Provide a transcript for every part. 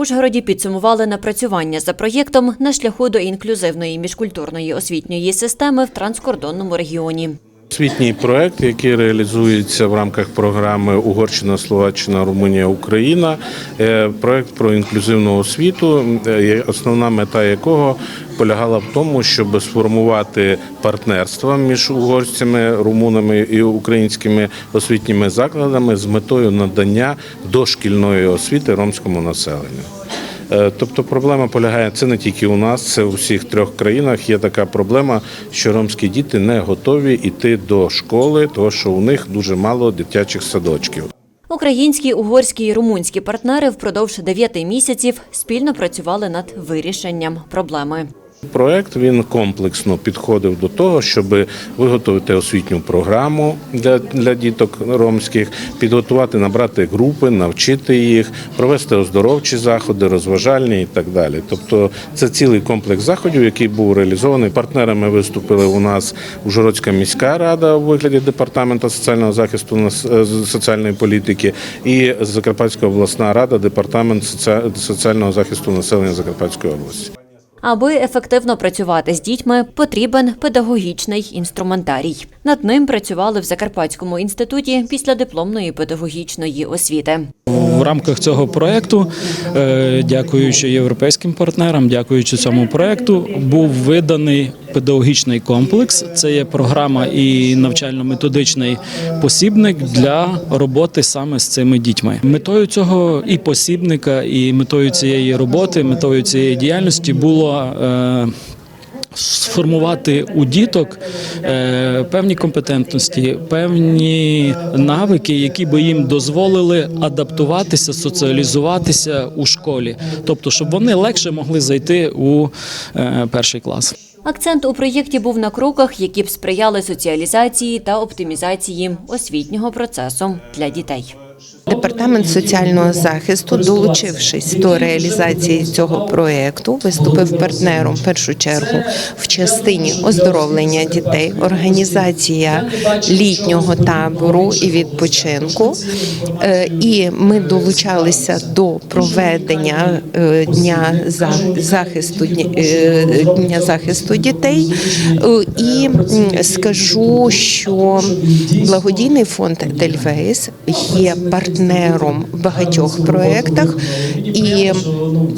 Ужгороді підсумували напрацювання за проєктом на шляху до інклюзивної міжкультурної освітньої системи в транскордонному регіоні. Освітній проект, який реалізується в рамках програми Угорщина, Словаччина, Румунія, Україна. Е, Проект про інклюзивну освіту, е, основна мета якого полягала в тому, щоб сформувати партнерства між угорцями, румунами і українськими освітніми закладами з метою надання дошкільної освіти ромському населенню. Е, Тобто проблема полягає це не тільки у нас, це у всіх трьох країнах. Є така проблема, що ромські діти не готові йти до школи, тому що у них дуже мало дитячих садочків. Українські, угорські і румунські партнери впродовж дев'яти місяців спільно працювали над вирішенням проблеми. Проект він комплексно підходив до того, щоб виготовити освітню програму для, для діток ромських, підготувати, набрати групи, навчити їх, провести оздоровчі заходи, розважальні і так далі. Тобто це цілий комплекс заходів, який був реалізований. Партнерами виступили у нас Ужгородська міська рада у вигляді департаменту соціального захисту е, соціальної політики і Закарпатська обласна рада, департамент соціального захисту населення Закарпатської області. Аби ефективно працювати з дітьми, потрібен педагогічний інструментарій. Над ним працювали в Закарпатському інституті після дипломної педагогічної освіти. В рамках цього проекту, е, дякуючи європейським партнерам, дякуючи цьому проекту, був виданий педагогічний комплекс. Це є програма і навчально-методичний посібник для роботи саме з цими дітьми. Метою цього і посібника, і метою цієї роботи, метою цієї діяльності було. Сформувати у діток е, певні компетентності, певні навики, які би їм дозволили адаптуватися, соціалізуватися у школі, тобто, щоб вони легше могли зайти у е, перший клас. Акцент у проєкті був на кроках, які б сприяли соціалізації та оптимізації освітнього процесу для дітей. Департамент соціального захисту, долучившись до реалізації цього проекту, виступив партнером в першу чергу в частині оздоровлення дітей, організація літнього табору і відпочинку. Е, І ми долучалися до проведення е, дня захисту е, дня захисту дітей. І скажу, що благодійний фонд Дельвейс є партнером в багатьох проєктах, і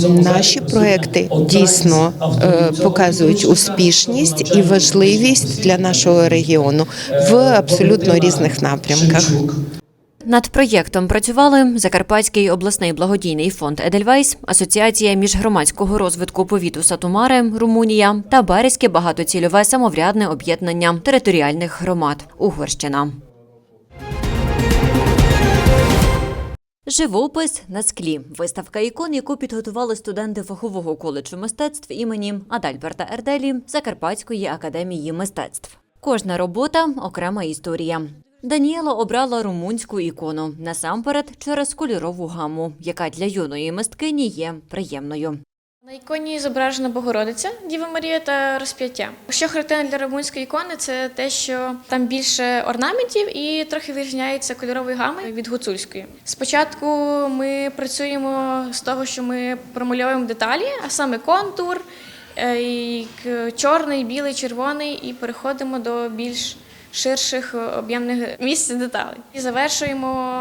наші проекти дійсно е, показують успішність і важливість для нашого регіону в абсолютно різних напрямках. Над проєктом працювали Закарпатський обласний благодійний фонд Едельвейс, Асоціація міжгромадського розвитку повіту Сатумари, Румунія та Березьке багатоцільове самоврядне об'єднання територіальних громад Угорщина. Живопис на склі. Виставка ікон, яку підготували студенти фахового коледжу мистецтв імені Адальберта Ерделі Закарпатської академії мистецтв. Кожна робота окрема історія. Даніела обрала румунську ікону насамперед через кольорову гаму, яка для юної мисткині є приємною. На іконі зображена Богородиця, Діва Марія та розп'яття. Що характерно для румунської ікони, це те, що там більше орнаментів і трохи вирізняється кольорової гами від гуцульської. Спочатку ми працюємо з того, що ми промальовуємо деталі, а саме контур, е, чорний, білий, червоний, і переходимо до більш ширших об'ємних місць деталей. І завершуємо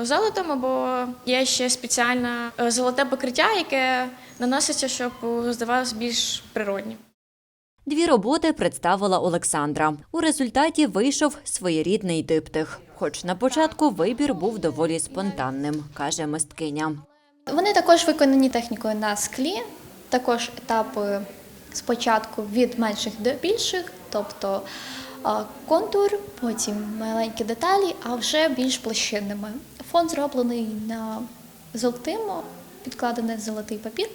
е, золотом, або є ще спеціальне е, золоте покриття, яке наноситься, щоб здавалося більш природнім. Дві роботи представила Олександра. У результаті вийшов своєрідний диптих. Хоч на початку вибір був доволі спонтанним, каже мисткиня. Вони також виконані технікою на склі, також етапи спочатку від менших до більших, тобто контур, потім маленькі деталі, а вже більш площинними. Фон зроблений на золотим, підкладений золотий папір,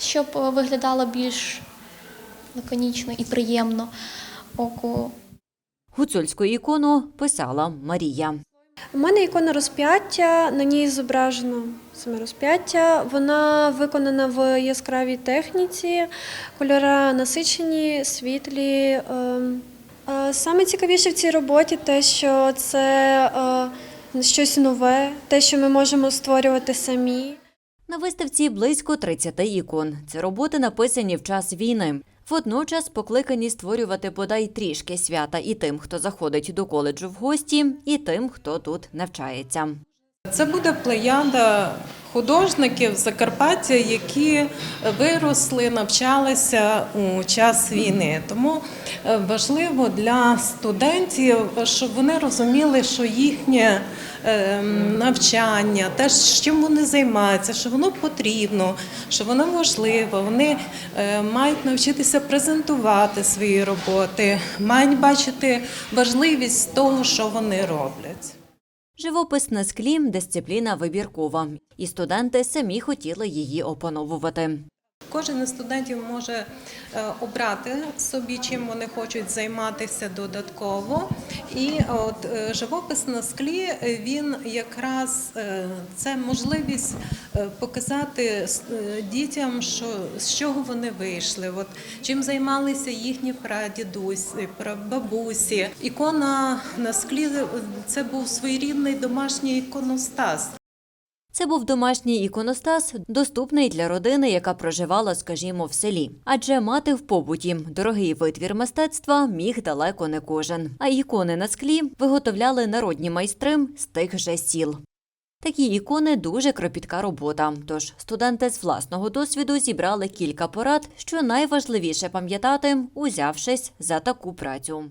щоб е, виглядало більш лаконічно і приємно оку. Гуцульську ікону писала Марія. У мене ікона розп'яття, на ній зображено саме розп'яття. Вона виконана в яскравій техніці, кольори насичені, світлі. ем. Саме цікавіше в цій роботі те, що це е, щось нове, те, що ми можемо створювати самі. На виставці близько 30 ікон. Це роботи написані в час війни. Водночас покликані створювати бодай трішки свята і тим, хто заходить до коледжу в гості, і тим, хто тут навчається. Це буде плеяда художників Закарпаття, які виросли, навчалися у час війни. Тому е, важливо для студентів, щоб вони розуміли, що їхнє е, навчання, те, чим вони займаються, що воно потрібно, що воно важливо. Вони е, мають навчитися презентувати свої роботи, мають бачити важливість того, що вони роблять. Живопис на склі дисципліна вибіркова, і студенти самі хотіли її опановувати. Кожен із студентів може е, обрати собі, чим вони хочуть займатися додатково. І от е, живопис на склі е, він якраз е, це можливість е, показати е, дітям, що з чого вони вийшли, от чим займалися їхні прадідусі, прабабусі. Ікона на склі е, це був своєрідний домашній іконостас. Це був домашній іконостас, доступний для родини, яка проживала, скажімо, в селі. Адже мати в побуті дорогий витвір мистецтва міг далеко не кожен. А ікони на склі виготовляли народні майстри з тих же сіл. Такі ікони дуже кропітка робота. Тож студенти з власного досвіду зібрали кілька порад, що найважливіше пам'ятати, узявшись за таку працю.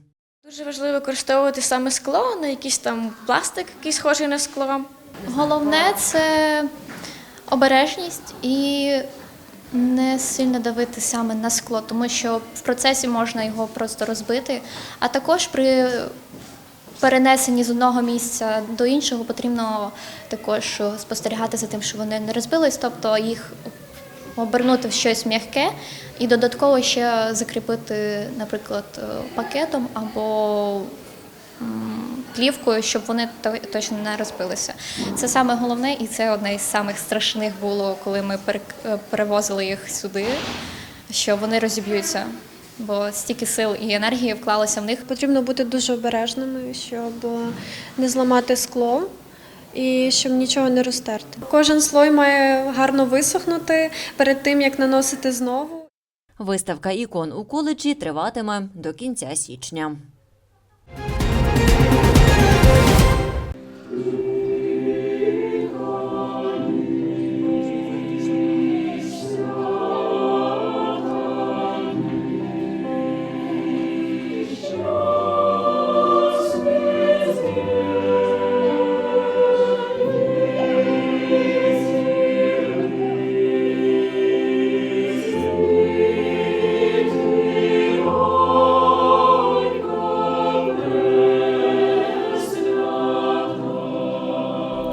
Дуже важливо використовувати саме скло, не якийсь там пластик, який схожий на скло. Головне це обережність і не сильно давити саме на скло, тому що в процесі можна його просто розбити. А також при перенесенні з одного місця до іншого потрібно також спостерігати за тим, що вони не розбились, тобто їх обернути в щось м'яке і додатково ще закріпити, наприклад, пакетом або плівкою, щоб вони то- точно не розбилися. Це саме головне, і це одне із самих страшних було, коли ми е, перевозили їх сюди, що вони розіб'ються. Бо стільки сил і енергії вклалося в них. Потрібно бути дуже обережними, щоб не зламати скло і щоб нічого не розтерти. Кожен слой має гарно висохнути перед тим, як наносити знову. Виставка ікон у коледжі триватиме до кінця січня.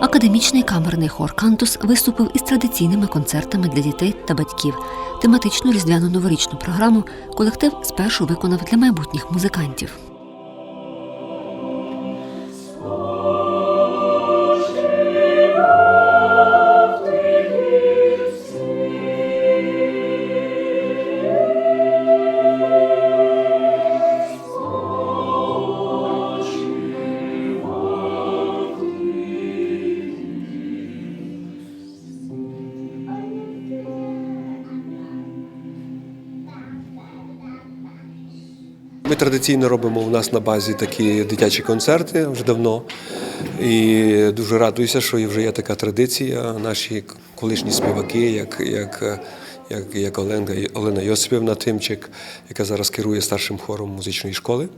Академічний камерний хор Кантус виступив із традиційними концертами для дітей та батьків. Тематичну різдвяну новорічну програму колектив спершу виконав для майбутніх музикантів. Ми традиційно робимо у нас на базі такі дитячі концерти вже давно. І дуже радуюся, що вже є така традиція. Наші колишні співаки, як, як, як, як Оленка, Олена Йосипівна Тимчик, яка зараз керує старшим хором музичної школи.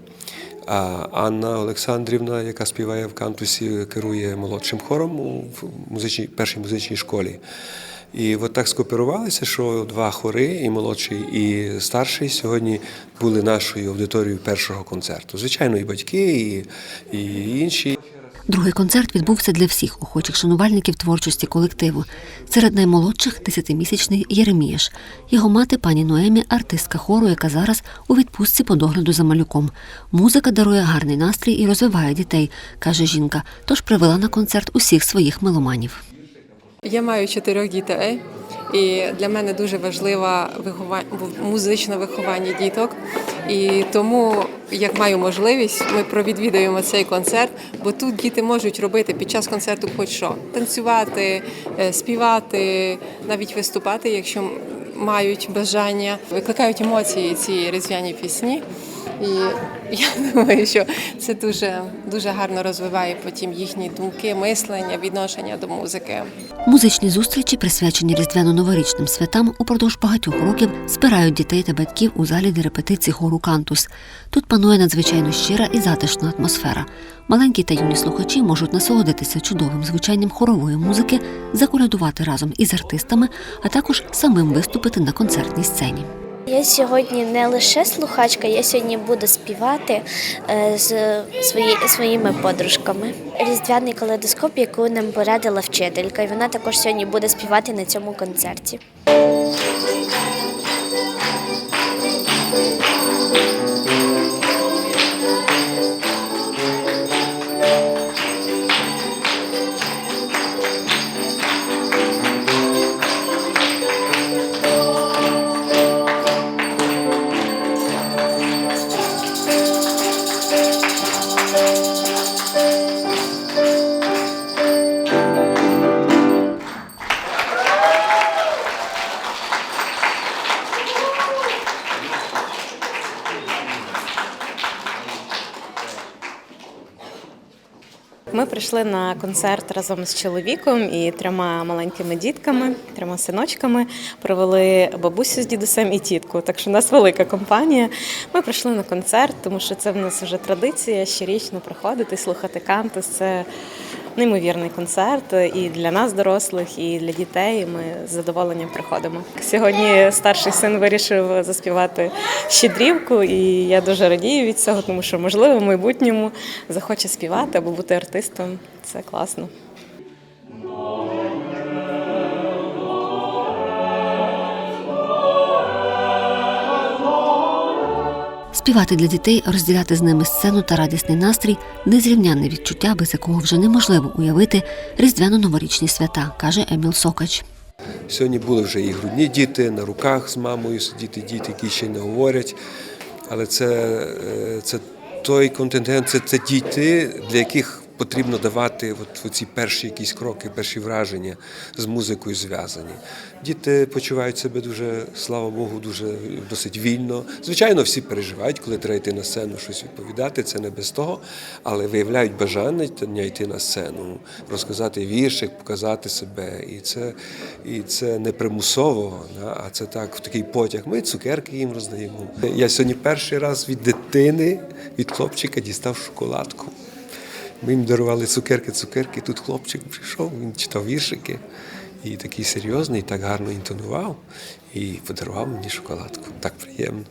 А Анна Олександрівна, яка співає в кантусі, керує молодшим хором у музичній, першій музичній школі. І от так скооперувалися, що два хори, і молодший, і старший, сьогодні були нашою аудиторією першого концерту. Звичайно, і батьки, і, і інші. Другий концерт відбувся для всіх охочих шанувальників творчості колективу. Серед наймолодших десятимісячний Єреміяш. Його мати пані Ноемі, артистка хору, яка зараз у відпустці по догляду за малюком. Музика дарує гарний настрій і розвиває дітей, каже жінка. Тож привела на концерт усіх своїх меломанів. Я маю чотирьох дітей, і для мене дуже важливе виховання, музичне виховання діток. І тому, як маю можливість, ми провідвідуємо цей концерт, бо тут діти можуть робити під час концерту хоч що танцювати, е, співати, навіть виступати, якщо мають бажання, викликають емоції ці різдвяні пісні. І я думаю, що це дуже дуже гарно розвиває потім їхні думки, мислення, відношення до музики. Музичні зустрічі, присвячені різдвяно-новорічним святам, упродовж багатьох років збирають дітей та батьків у залі для репетицій хору Кантус. Тут панує надзвичайно щира і затишна атмосфера. Маленькі та юні слухачі можуть насолодитися чудовим звучанням хорової музики, заколядувати разом із артистами, а також самим виступити на концертній сцені. Я сьогодні не лише слухачка, я сьогодні буду співати е, з свої, своїми подружками. Різдвяний калейдоскоп, яку нам порадила вчителька, і вона також сьогодні буде співати на цьому концерті. Ми прийшли на концерт разом з чоловіком і трьома маленькими дітками, трьома синочками. Провели бабусю з дідусем і тітку. Так що у нас велика компанія. Ми прийшли на концерт, тому що це в нас вже традиція щорічно приходити, слухати кантус. Це неймовірний концерт і для нас, дорослих, і для дітей. Ми з задоволенням приходимо. Сьогодні старший син вирішив заспівати щедрівку, і я дуже радію від цього, тому що можливо в майбутньому захоче співати або бути артистом. Це класно. Співати для дітей, розділяти з ними сцену та радісний настрій незрівнянне відчуття, без якого вже неможливо уявити різдвяно-новорічні свята, каже Еміл Сокач. Сьогодні були вже і грудні діти на руках з мамою сидіти, діти, які ще не говорять. Але це, е, це той контингент, це, це діти, для яких потрібно давати от, ці перші якісь кроки, перші враження з музикою зв'язані. Діти почувають себе дуже, слава Богу, дуже досить вільно. Звичайно, всі переживають, коли треба йти на сцену, щось відповідати. Це не без того, але виявляють бажання йти на сцену, розказати віршик, показати себе. І це, і це не примусово, а це так, в такий потяг. Ми цукерки їм роздаємо. Я сьогодні перший раз від дитини, від хлопчика дістав шоколадку. Ми їм дарували цукерки, цукерки. Тут хлопчик прийшов, він читав віршики. І такий серйозний, так гарно інтонував і подарував мені шоколадку. Так приємно.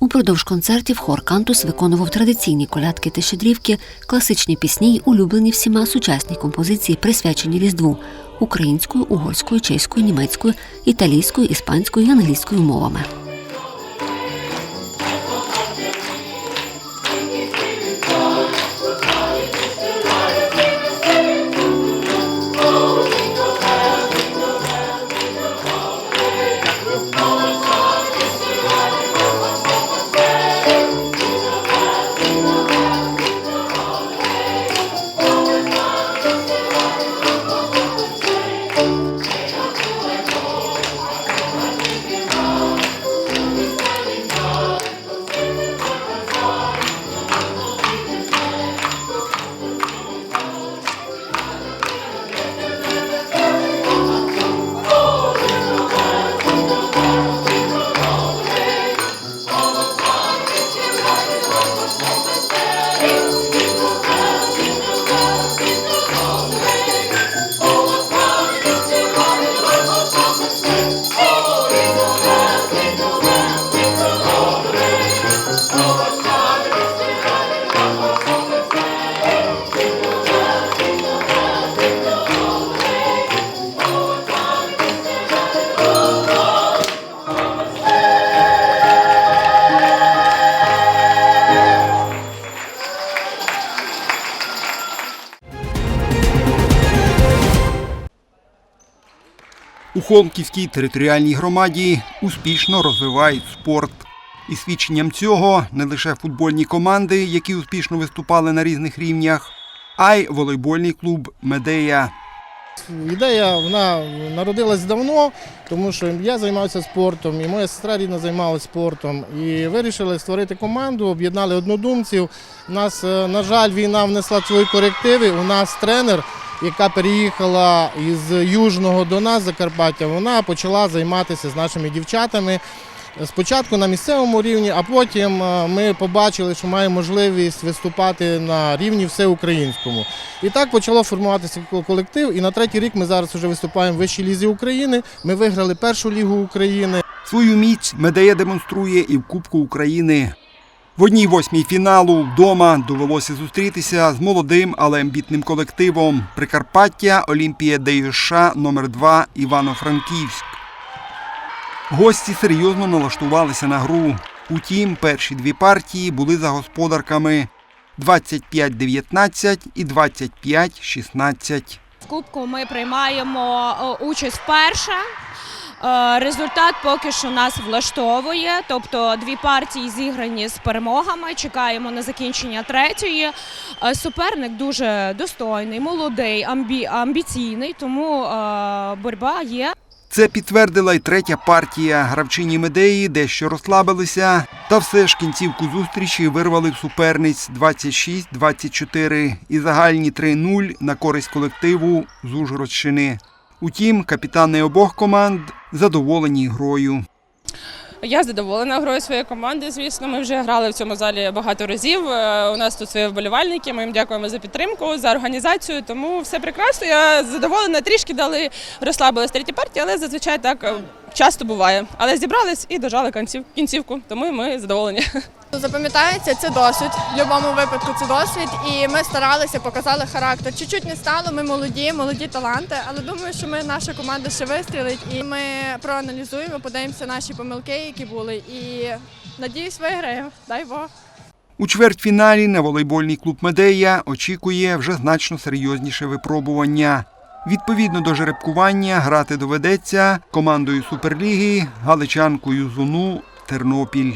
Упродовж концертів хор Кантус виконував традиційні колядки та щедрівки, класичні пісні й улюблені всіма сучасні композиції, присвячені Різдву українською, угорською, чеською, німецькою, італійською, іспанською і англійською мовами. У Холмківській територіальній громаді успішно розвивають спорт. І свідченням цього не лише футбольні команди, які успішно виступали на різних рівнях, а й волейбольний клуб Медея. Ідея вона народилась давно, тому що я займався спортом, і моя сестра рідна займалася спортом. І вирішили створити команду, об'єднали однодумців. У нас, е, на жаль, війна внесла свої корективи. У нас тренер, яка переїхала із Южного до нас, Закарпаття, вона почала займатися з нашими дівчатами. Спочатку на місцевому рівні, а потім е, ми побачили, що має можливість виступати на рівні всеукраїнському. І так почало формуватися колектив. І на третій рік ми зараз вже виступаємо в вищій лізі України. Ми виграли першу лігу України. Свою міць Медея демонструє і в Кубку України. В одній восьмій фіналу вдома довелося зустрітися з молодим, але амбітним колективом Прикарпаття Олімпія ДЮШ номер 2 Івано-Франківськ. Гості серйозно налаштувалися на гру. Утім, перші дві партії були за господарками 25-19 і 25-16. В Кубку ми приймаємо е, участь вперше. Е, Результат поки що нас влаштовує, тобто дві партії зіграні з перемогами. Чекаємо на закінчення третьої. Е, Суперник дуже достойний, молодий, амбі, амбіційний, тому е, боротьба є. Це підтвердила й третя партія. Гравчині Медеї дещо розслабилися, та все ж кінцівку зустрічі вирвали в суперниць 26-24 і загальні 3-0 на користь колективу з Ужгородщини. Утім, капітани обох команд задоволені грою. Я задоволена грою своєї команди. Звісно, ми вже грали в цьому залі багато разів. Е, У нас тут свої вболівальники. Ми їм дякуємо за підтримку, за організацію. Тому все прекрасно. Я задоволена. Трішки дали розслабилась третій партії, але зазвичай так е, часто буває. Але зібрались і дожали кінців, кінцівку. Тому ми задоволені. Запам'ятається це досвід. В будь-якому випадку це досвід, і ми старалися, показали характер. Чуть-чуть не стало. Ми молоді, молоді таланти, але думаю, що ми наша команда ще вистрілить, і ми проаналізуємо, подивимося наші помилки, які були, і надіюсь, виграємо. Дай Бог. У чвертьфіналі на волейбольний клуб Медея очікує вже значно серйозніше випробування. Відповідно до жеребкування грати доведеться командою Суперліги Галичанкою Зуну Тернопіль.